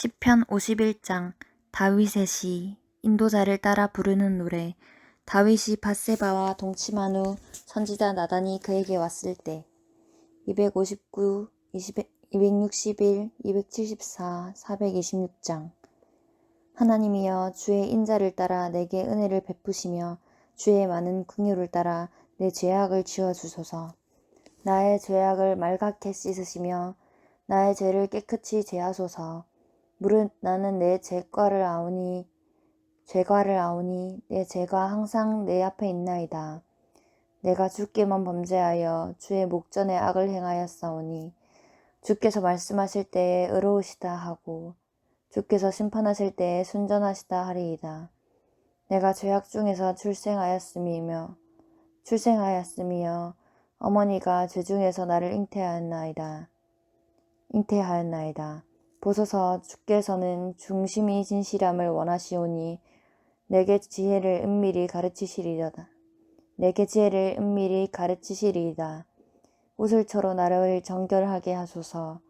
시편 51장 다윗의 시 인도자를 따라 부르는 노래. 다윗이 바세바와 동침한 후 선지자 나단이 그에게 왔을 때 259, 20, 261, 274, 426장. 하나님이여 주의 인자를 따라 내게 은혜를 베푸시며 주의 많은 긍휼을 따라 내 죄악을 지워 주소서. 나의 죄악을 말갛게 씻으시며 나의 죄를 깨끗이 제하소서 무릇 나는 내 죄과를 아오니 죄과를 아오니 내 죄가 항상 내 앞에 있나이다. 내가 주께만 범죄하여 주의 목전에 악을 행하였사오니 주께서 말씀하실 때에 의로우시다 하고 주께서 심판하실 때에 순전하시다 하리이다. 내가 죄악 중에서 출생하였음이며 출생하였음이여 어머니가 죄 중에서 나를 잉태하였나이다. 잉태하였나이다. 보소서 주께서는 중심이 진실함을 원하시오니 내게 지혜를 은밀히 가르치시리이다. 내게 지혜를 은밀히 가르치시리이다. 우슬초로 나를 정결하게 하소서.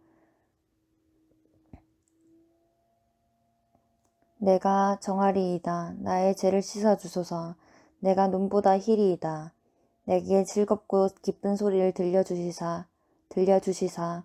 내가 정하리이다. 나의 죄를 씻어주소서. 내가 눈보다 희리이다. 내게 즐겁고 기쁜 소리를 들려주시사, 들려주시사.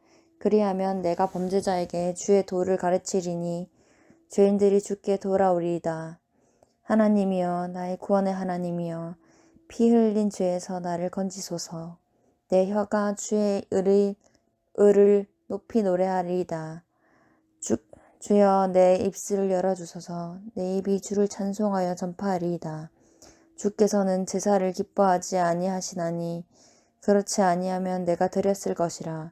그리하면 내가 범죄자에게 주의 도를 가르치리니 죄인들이 주께 돌아오리이다. 하나님이여 나의 구원의 하나님이여 피 흘린 죄에서 나를 건지소서. 내 혀가 주의 의를, 의를 높이 노래하리이다. 주, 주여 내 입술을 열어주소서. 내 입이 주를 찬송하여 전파하리이다. 주께서는 제사를 기뻐하지 아니하시나니 그렇지 아니하면 내가 드렸을 것이라.